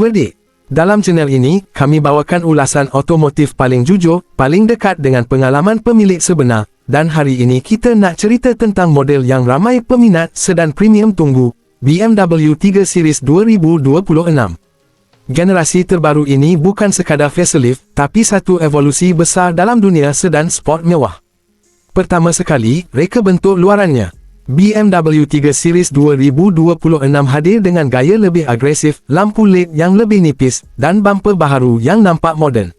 Verdict. Dalam channel ini, kami bawakan ulasan otomotif paling jujur, paling dekat dengan pengalaman pemilik sebenar. Dan hari ini kita nak cerita tentang model yang ramai peminat sedan premium tunggu, BMW 3 Series 2026. Generasi terbaru ini bukan sekadar facelift, tapi satu evolusi besar dalam dunia sedan sport mewah. Pertama sekali, reka bentuk luarannya. BMW 3 Series 2026 hadir dengan gaya lebih agresif, lampu LED yang lebih nipis, dan bumper baharu yang nampak moden.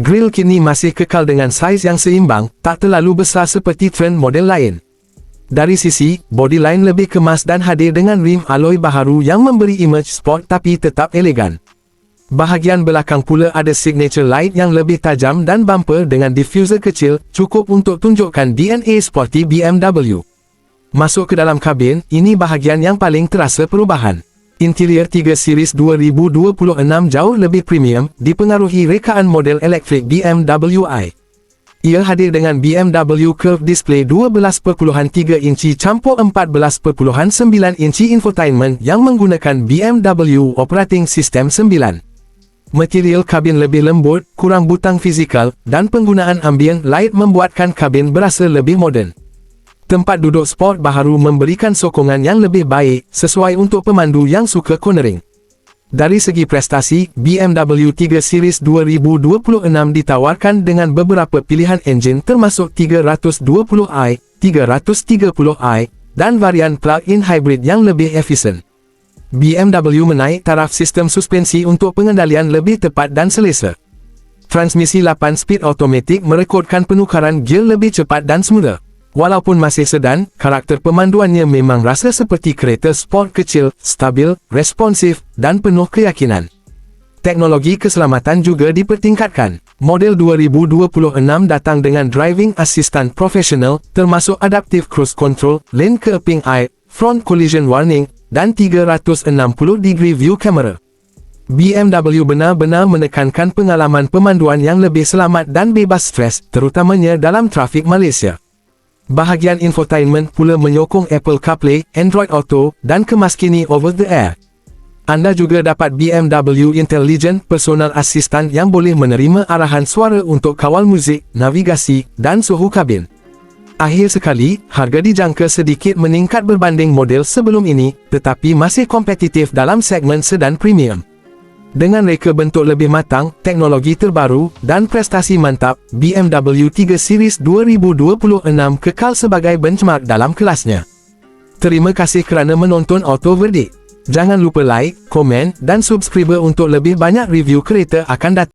Grill kini masih kekal dengan saiz yang seimbang, tak terlalu besar seperti trend model lain. Dari sisi, body line lebih kemas dan hadir dengan rim alloy baharu yang memberi image sport tapi tetap elegan. Bahagian belakang pula ada signature light yang lebih tajam dan bumper dengan diffuser kecil, cukup untuk tunjukkan DNA sporty BMW. Masuk ke dalam kabin, ini bahagian yang paling terasa perubahan. Interior 3 Series 2026 jauh lebih premium, dipengaruhi rekaan model elektrik BMW i. Ia hadir dengan BMW Curve Display 12.3 inci campur 14.9 inci infotainment yang menggunakan BMW Operating System 9. Material kabin lebih lembut, kurang butang fizikal, dan penggunaan ambient light membuatkan kabin berasa lebih moden. Tempat duduk sport baharu memberikan sokongan yang lebih baik sesuai untuk pemandu yang suka cornering. Dari segi prestasi, BMW 3 Series 2026 ditawarkan dengan beberapa pilihan enjin termasuk 320i, 330i, dan varian plug-in hybrid yang lebih efisien. BMW menaik taraf sistem suspensi untuk pengendalian lebih tepat dan selesa. Transmisi 8-speed automatik merekodkan penukaran gear lebih cepat dan smoother. Walaupun masih sedan, karakter pemanduannya memang rasa seperti kereta sport kecil, stabil, responsif, dan penuh keyakinan. Teknologi keselamatan juga dipertingkatkan. Model 2026 datang dengan driving assistant professional, termasuk adaptive cruise control, lane keeping eye, front collision warning, dan 360 degree view camera. BMW benar-benar menekankan pengalaman pemanduan yang lebih selamat dan bebas stres, terutamanya dalam trafik Malaysia. Bahagian infotainment pula menyokong Apple CarPlay, Android Auto, dan kemaskini over-the-air. Anda juga dapat BMW Intelligent Personal Assistant yang boleh menerima arahan suara untuk kawal muzik, navigasi, dan suhu kabin. Akhir sekali, harga dijangka sedikit meningkat berbanding model sebelum ini, tetapi masih kompetitif dalam segmen sedan premium. Dengan reka bentuk lebih matang, teknologi terbaru, dan prestasi mantap, BMW 3 Series 2026 kekal sebagai benchmark dalam kelasnya. Terima kasih kerana menonton Auto Verdict. Jangan lupa like, komen, dan subscribe untuk lebih banyak review kereta akan datang.